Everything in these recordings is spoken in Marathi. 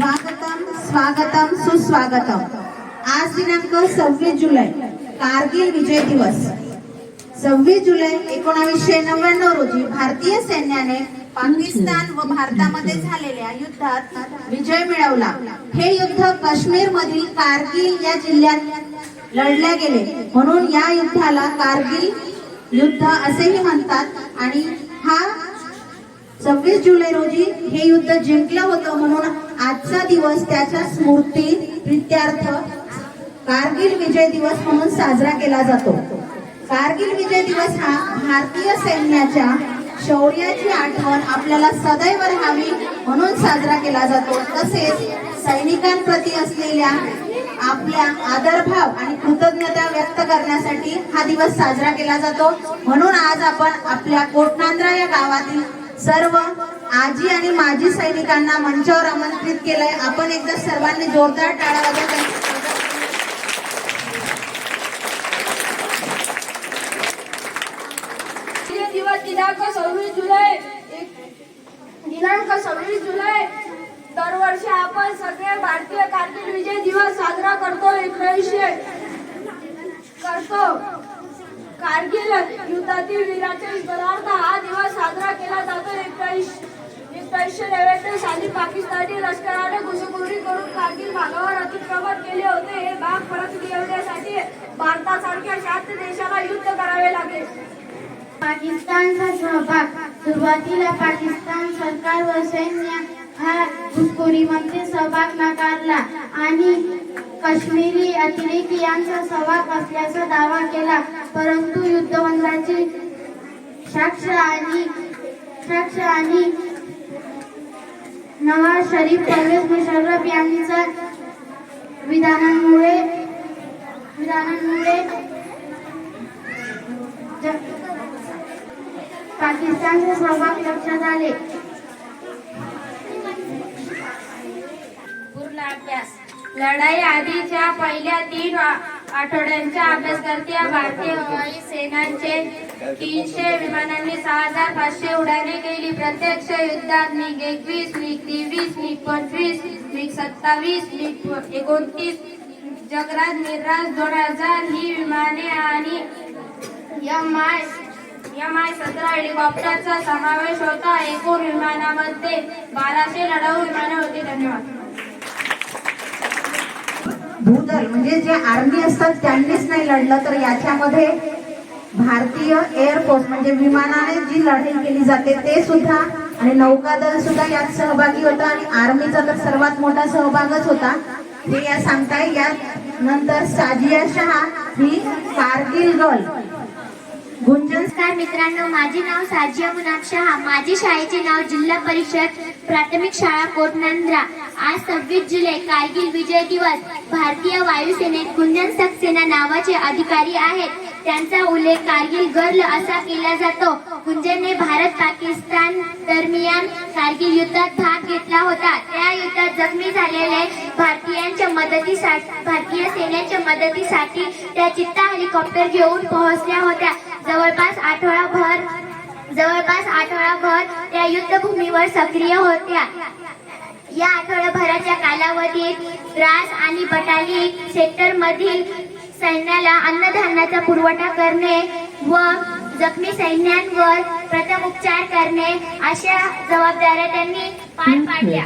स्वागतम स्वागतम सुस्वागतम. आज दिनांक सव्वीस जुलै कारगिल विजय दिवस. सव्वीस जुलै एकोणावीसशे नव्याण्णव रोजी भारतीय सैन्याने पाकिस्तान व भारतामध्ये झालेल्या युद्धात विजय मिळवला. हे युद्ध काश्मीर मधील कारगिल या जिल्ह्यात लढले गेले. म्हणून या युद्धाला कारगिल युद्ध असेही म्हणतात आणि हा सव्वीस जुलै रोजी हे युद्ध जिंकलं होतं म्हणून आजचा दिवस त्याच्या स्मृती प्रित्यार्थ कारगिल विजय दिवस म्हणून साजरा केला जातो. कारगिल विजय दिवस हा भारतीय सैन्याच्या शौर्याची आठवण आपल्याला सदैव राहावी म्हणून साजरा केला जातो. तसेच सैनिकांप्रती असलेल्या आपल्या आदरभाव आणि कृतज्ञता व्यक्त करण्यासाठी हा दिवस साजरा केला जातो. म्हणून आज आपण आपल्या कोटनांद्रा या गावातील सर्व आजी आणि माजी सैनिकांना मंचावर आमंत्रित केलंय. आपण एकदा सर्वांनी जोरदार टाळा वाजवून विजय दिवस दिनांक सव्वीस जुलै दिनांक सव्वीस जुलै दरवर्षी आपण सगळे भारतीय कारगिल विजय दिवस साजरा करतो एकोणीसशे करतो. कारगिल युद्धातील वीराच्या स्मरणार्थ हा दिवस साजरा केला जातो. एकोणीस एकोणीसशे नव्याण्णव साली पाकिस्तानी लष्कराने घुसखोरी करून कारगिल भागावर अतिक्रमण केले होते. हे भाग परत मिळवण्यासाठी भारतासारख्या शांत देशाला युद्ध करावे लागले. पाकिस्तानचा सहभाग. सुरुवातीला पाकिस्तान सरकार व सैन्य हा घुसखोरीमध्ये सहभाग नाकारला आणि काश्मीरी अतिरेकी यांचा सहभाग असल्याचा दावा केला. परंतु युद्धबंदाची साक्ष आणि साक्ष आणि नवाज शरीफ परवेज मुशर्रफ यांच्या विधानांमुळे विधानांमुळे पाकिस्तानचे सहभाग लक्षात आले. लढाई आधीच्या पहिल्या तीन आठवड्यांच्या अभ्यास करत्या भारतीय हवाई सेनांचे तीनशे विमानांनी सहा हजार पाचशे उड्डाणे केली. प्रत्यक्ष युद्धात मिग एकवीस मिग तेवीस मिग पंचवीस मिग सत्तावीस मिग एकोणतीस जगराज मिराज दोन हजार ही विमाने आणि एम आय एम आय सतरा हेलिकॉप्टरचा समावेश होता. एकूण विमानामध्ये बाराशे लढाऊ विमाने होती. धन्यवाद. भूदल म्हणजे जे आर्मी असतात त्यांनीच नाही लढलं तर याच्यामध्ये भारतीय एअरफोर्स म्हणजे विमानाने जी लढाई केली जाते ते सुद्धा आणि नौकादल सुद्धा यात सहभागी होता आणि आर्मीचा तर सर्वात मोठा सहभागच होता. हे या सांगताय. यात नंतर साजिया शहा ही कारगिल गर्ल नमस्कार मित्रांनो माझे नाव साजिया मुनाब शहा. माझे शाळेचे नाव जिल्हा परिषद प्राथमिक शाळा कोटनांद्रा आज सव्वीस जुलै कारगिल विजय दिवस. भारतीय वायुसेनेत गुंजन सक्सेना नावाचे अधिकारी आहेत. त्यांचा उल्लेख कारगिल गर्ल असा केला जातो. गुंजनने भारत पाकिस्तान दरम्यान कारगिल युद्धात भाग घेतला होता. त्या युद्धात जखमी झालेले भारतीयांच्या मदतीसाठी भारतीय सेनेच्या मदतीसाठी त्या चित्ता हेलिकॉप्टर घेऊन पोहोचल्या होत्या. जवळपास आठवडाभर जवळपास आठवडाभर त्या युद्धभूमीवर सक्रिय होत्या. या आठवडाभराच्या कालावधीत द्रास आणि बटाली सेक्टर मधील सैन्याला अन्नधान्याचा पुरवठा करणे व जखमी सैन्यांवर प्रथम उपचार करणे अशा जबाबदाऱ्या त्यांनी पार पाडल्या.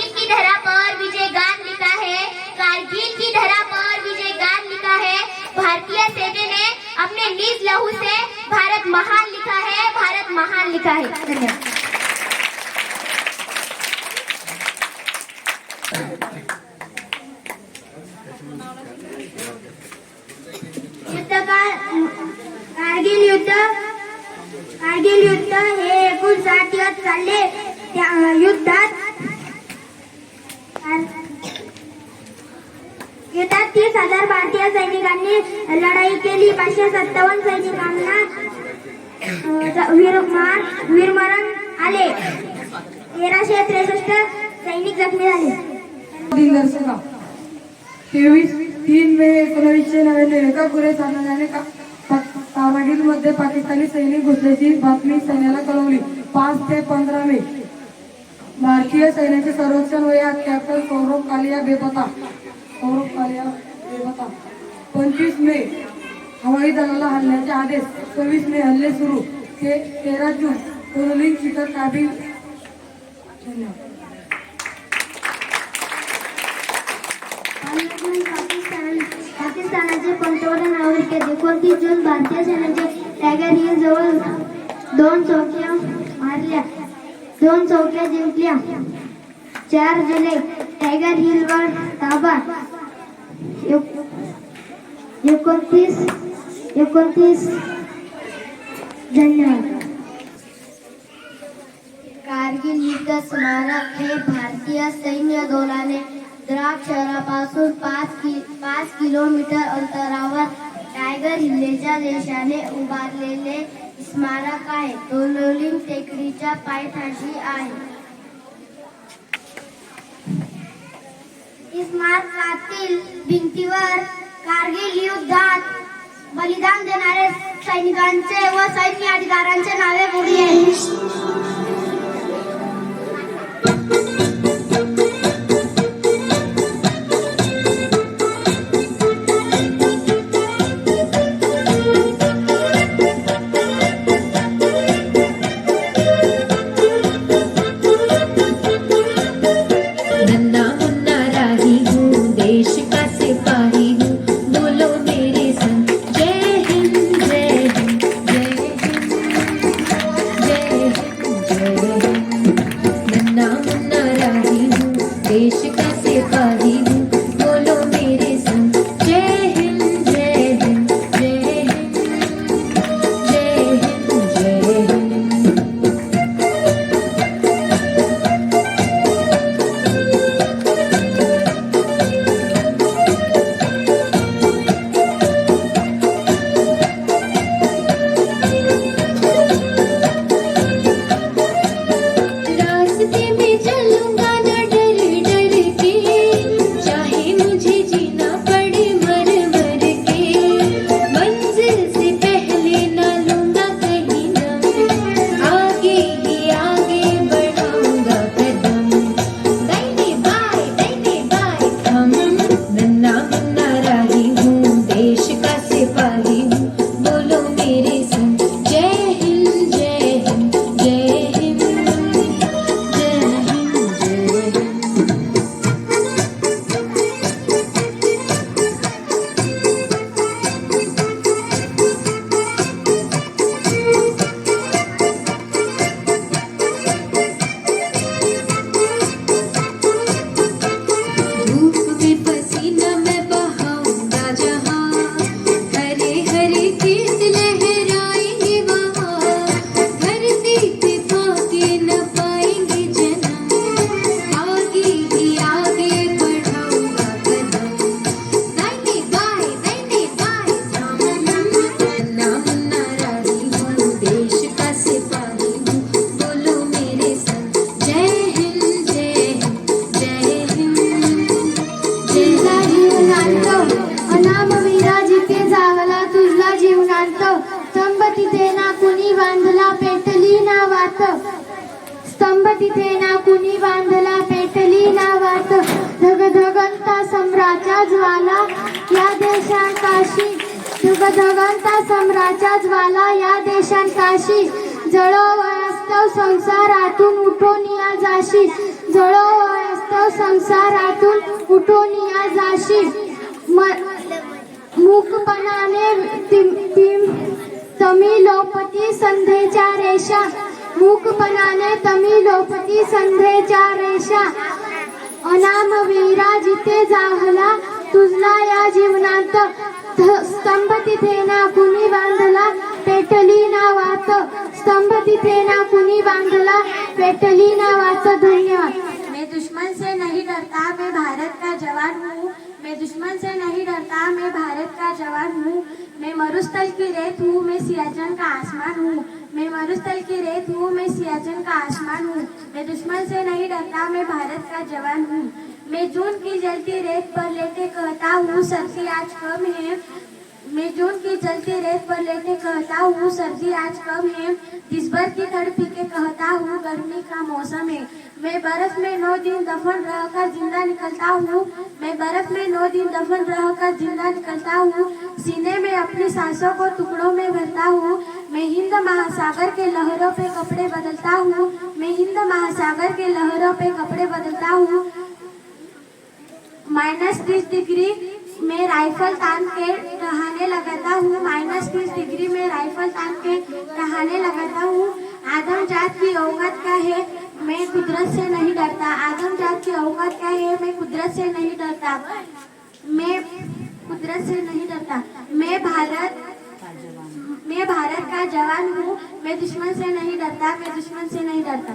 की धरा पर विजय गान लिखा है। कारगिल की धरा पर विजय गान लिखा है। भारतीय सेना ने अपने निज लहू से भारत महान लिखा है। भारत महान लिखा है। धन्यवाद। कारगिल युद्ध? हे एकूण सात दिवस चालले त्या युद्धात. युद्धात तीस हजार भारतीय सैनिकांनी लढाई केली. पाचशे सत्तावन्न सैनिकांना अं, वीरमार वीरमरण आले. तेराशे त्रेसष्ट सैनिक जखमी झाले. दिग्दर्शका तेवीस तीन मे एकोणीसशे नव्याण्णव. एका गुरे सामन्याने का कारगिलमध्ये पाकिस्तानी सैनिक घुसल्याची बातमी सैन्याला कळवली. पाच ते पंधरा मे. भारतीय सैन्याचे संरक्षण वयात कॅप्टन सौरभ कालिया बेपता सौरभ कालिया बेपता पंचवीस मे. हवाई दलाला हल्ल्याचे आदेश. सव्वीस मे हल्ले सुरू. ते तेरा जून. कोरोलिंग शिखर काबील. धन्यवाद. पाकिस्तानाचे पंतप्रधान अमेरिकेत एकोणतीस जून भारतीय सेनेचे टायगर हिल जवळ दोन चौक्या मारल्या. दोन चौक्या जिंकल्या. चार जुलै टायगर हिलवर ताबा एकोणतीस एकोणतीस धन्यवाद कारगिल युद्ध स्मारक हे भारतीय सैन्य दलाने द्राक शहरापासून पाच कि पाच किलोमीटर अंतरावर टायगर हिल्लेच्या देशाने उभारलेले स्मारक आहे. दोलोलिंग टेकडीच्या पायथ्याशी आहे. स्मारकातील भिंतीवर कारगिल युद्धात बलिदान देणारे सैनिकांचे व सैन्य अधिकाऱ्यांचे नावे मोडी आहेत. सम्राच्या ज्वाला. या देशांकाशी युगधवंता सम्राच्या ज्वाला. या देशांकाशी जळो वयस्तव संसारातून उठून या जाशी जळो वयस्तव संसारातून उठून या जाशी म- मूकपणाने तमी लोपती संधेच्या रेषा. मूकपणाने तमी लोपती संधेच्या रेषा. अनाम वीरा जिथे जाहला तुझला या जीवनात ध- स्तंभ तिथे ना कुणी बांधला पेटली ना वात. स्तंभ तिथे ना कुणी बांधला पेटली ना वात. धन्यवाद. मैं दुश्मन से नहीं डरता मैं भारत का जवान हूँ। मैं दुश्मन से नहीं डरता मैं भारत का जवान हूँ। मैं मरुस्थल की रेत हूँ मैं सियाचन का आसमान हूँ। मैं मरुस्थल की रेत हूँ, मैं सियाचन का आसमान हूँ, मैं दुश्मन से नहीं डरता, मैं भारत का जवान हूँ। मैं जून की जलती रेत पर लेटे कहता हूँ, सर्दी आज कम है। मैं जून की जलती रेत पर लेटे कहता हूँ, सर्दी आज कम है। दिस भर की तड़पी के कहता हूँ, गर्मी का मौसम है। मैं बर्फ़ में नौ दिन दफन रहकर ज़िंदा निकलता हूँ। मैं बर्फ़ में नौ दिन दफन रहकर ज़िंदा निकलता हूँ। सीने में अपनी सांसों को टुकड़ों में भरता हूँ। मैं हिंद महासागर के लहरों पे कपड़े बदलता हूँ। मैं हिंद महासागर के लहरों पे कपड़े बदलता हूँ। माइनस तीस डिग्री में राइफल तान के नहाने लगाता हूँ। माइनस तीस डिग्री में राइफल तान के नहाने लगाता हूँ। आदम जात की औकात क्या है? मैं कुदरत से नहीं डरता। आदम जात की औकात क्या है? मैं कुदरत से नहीं डरता। मैं कुदरत से नहीं डरता। मैं भारत मैं भारत का जवान हूँ। मैं दुश्मन से नहीं डरता मैं दुश्मन से नहीं डरता।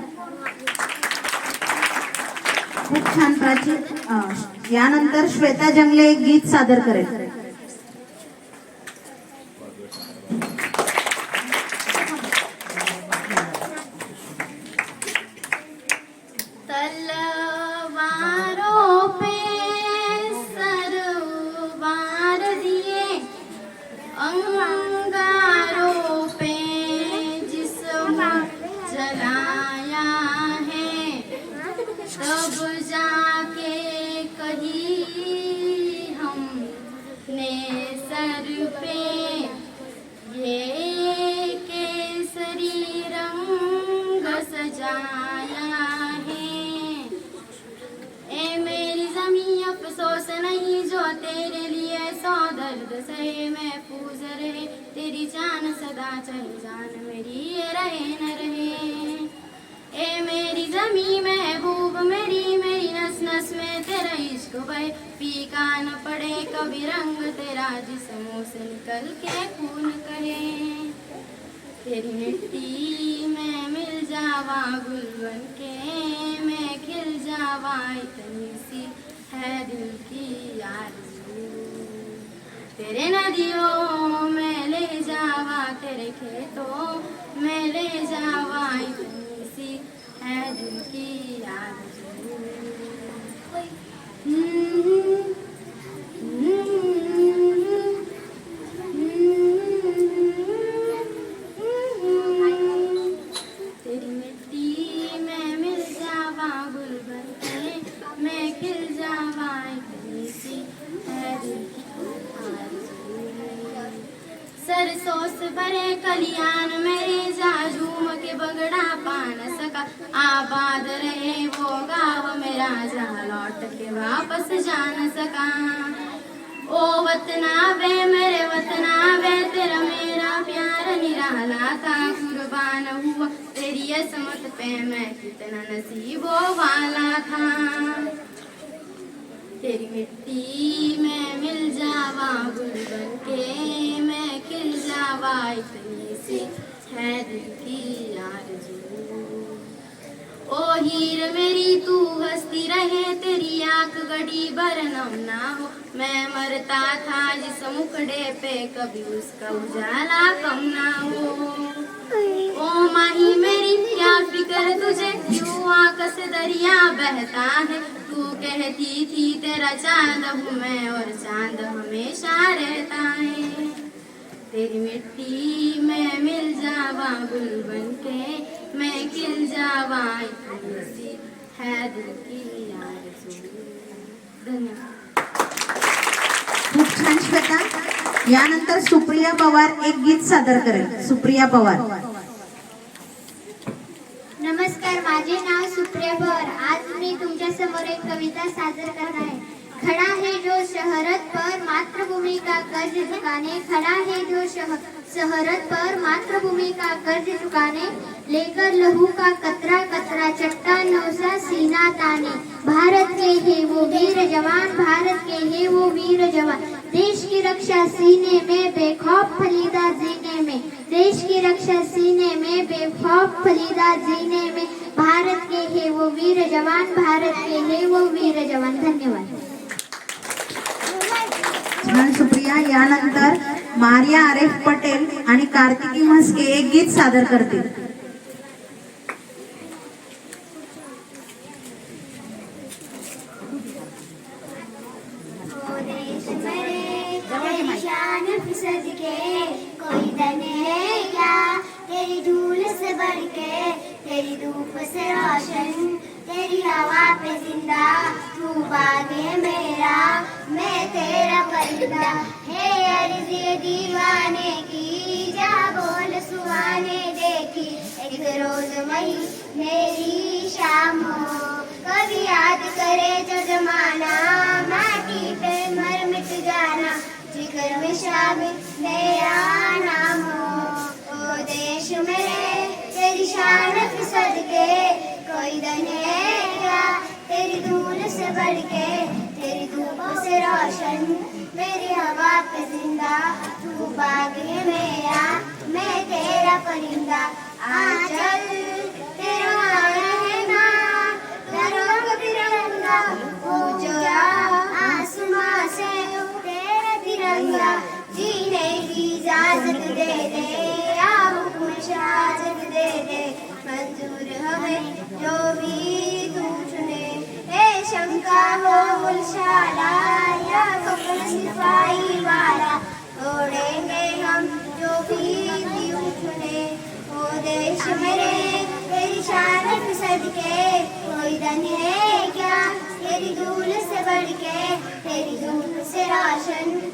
खूप छान प्राची यानंतर श्वेता जंगले एक गीत सादर करेल. सहे पूज रहे, तेरी जान सदा चाहे जान मेरी, ये रहे न रहे। ए मेरी जमी महबूब मेरी मेरी नस नस में तेरा इश्क बहे फीका न पड़े कभी रंग तेरा जिस्मों से निकल के खून कहे। तेरी मिट्टी में मिल जावा गुल बन के, मैं खिल जावा, इतनी सी है दिल की आरज़ू तेरे नदियों में ले जावा तेरे खेतों में ले जावा इतनी सी है दिल की आरज़ू कलियान मेरे जा झूम के बगड़ा पान सका। आबाद रहे वो गाँव मेरा जा लौट के वापस जा न सका। ओ वतना वे मेरे वतना वे तेरा मेरा प्यार निराला था। कुर्बान हुआ तेरी असमत पे मैं कितना नसीबो वाला था। तेरी मिट्टी में मिल जावा गुल बन के, मैं खिल जावा इतनी सी है दिल की आरज़ू ओ हीर मेरी, तू हंसती रहे, तेरी आँख गड़ी बरनम ना हो। मैं मरता था जिस मुखड़े पे, कभी उसका उजाला कम ना हो। ओ माही मेरी, क्या फ़िक्र तुझे? क्यों आकस दरिया बहता है? तू कहती थी तेरा चाँद हूँ मैं और चाँद हमेशा रहता है। तेरी मिट्टी में मिल जावा गुल बन के मैं खिल जावा। इतनी है दिल की खूप छान श्वेता. यानंतर सुप्रिया पवार एक गीत सादर करेल. सुप्रिया पवार. नमस्कार माझे नाव सुप्रिया पवार आपल्यासमोर एक कविता सादर करत आहे. खड़ा है जो शहरत पर मातृभूमि का कर्ज चुकाने? खड़ा है जो शहरत पर मातृभूमि का कर्ज चुकाने? लेकर लहू का कतरा कतरा चट्टान नौसा सीना ताने. भारत के है वो वीर जवान भारत के है वो वीर जवान. देश की रक्षा सीने में बेखौफ फलीदा जीने में. देश की रक्षा सीने में बेखौफ फलीदा जीने में भारत के है वो वीर जवान भारत के है वो वीर जवान। धन्यवाद। छान सुप्रिया यानंतर मारिया आरेफ पटेल आणि कार्तिकी म्हस्के एक गीत सादर करतील. सौभाग्य मेरा मैं तेरा परिंदा हे अर्जी दीवाने की जा बोल सुहाने देखी। एक रोज वही मेरी शाम। हो कभी याद करे जो जमाना माटी पे मर मिट जाना। जिगर में शामिल मेरा नाम हो। ओ देश मेरे तेरी शान पे सदके कोई धन है क्या तेरी बढ़ के तेरी धूप से रोशन। मेरी हवा पे जिंदा तू बाग है मेरा मैं तेरा परिंदा। आ चल तेरा रहना। रंग बिरंगा हो जोया आसमां से तेरा तिरंगा। जीने की इजाजत दे दे या हुक्म दे दे। मंजूर हमें जो भी तू चुने। शंका हो गुलशाला या कपल सिपाही वाला छोड़ेंगे हम जो भी तू चुने ओ देश मेरे तेरी शान पे सदके। कोई धन है क्या? तेरी धूल से बढ़ के तेरी धूल से रोशन